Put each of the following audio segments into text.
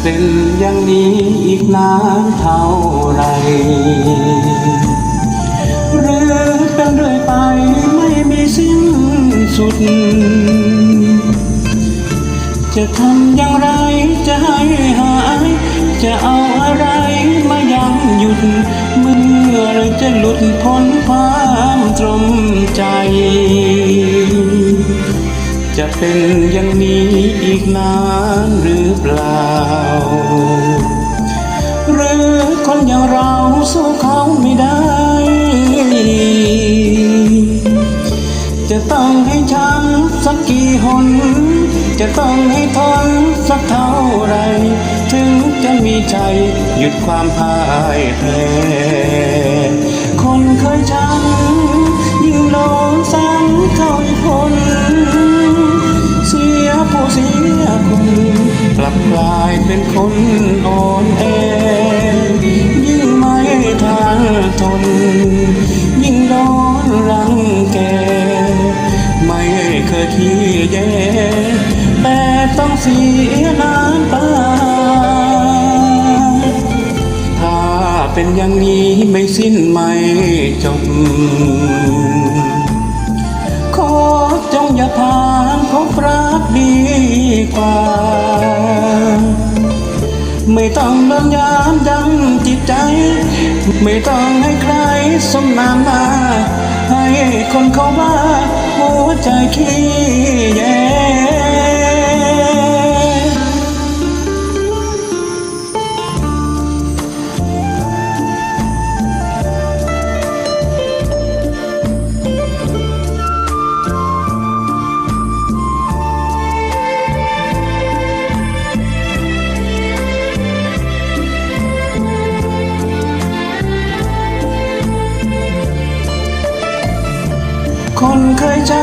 เป็นอย่างนี้อีกนานเท่าไร หรือเป็นเรื่อยไปไม่มีสิ้นสุด จะทำอย่างไรจะให้หาย จะเอาอะไรมายังหยุด เมื่อไรจะหลุดพ้นความตรมใจจะเป็นอย่างนี้อีกนานหรือเปล่า ต้องให้ช้ำสักกี่หน จะต้องให้ทนสักเท่าไร ถึงจะมีใจหยุดความพ่ายแพ้คนเคยช้ำ สียน้ำตาถ้าเป็นอย่างนี้ไม่สิ้นไม่จบ ขอจงอย่าผ่านพบรักดีกว่า ไม่ต้องโดนยามยั้งจิตใจ ไม่ต้องให้ใครสมน้ำหน้าให้คนเขาว่า หัวใจขี้แย เคยจ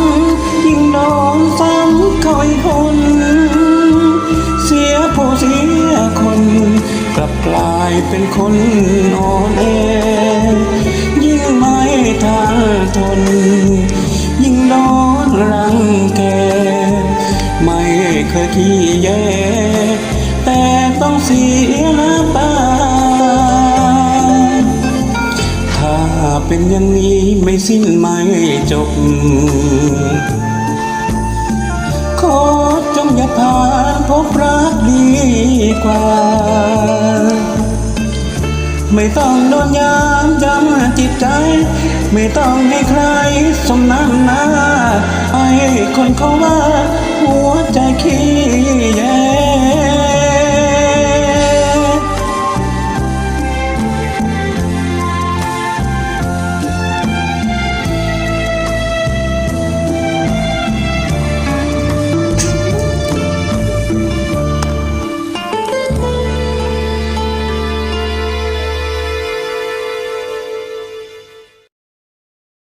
ำยิ่งโดนซ้ำเขาอีกคน เสียผู้เสียคน กลับกลายเป็นคนอ่อนแอยิ่งไม่ทันทน ยิ่งโดนรังแก ไม่เคยขี้แยแต่ต้องเสียน้ำตา เป็นอย่างนี้ไม่สิ้นไม่จบ ขอจงอย่าผ่านพบรักดีกว่า ไม่ต้องโดนยามย้ำจิตใจ ไม่ต้องให้ใครสมน้ำหน้าให้คนเขาว่า หัวใจขี้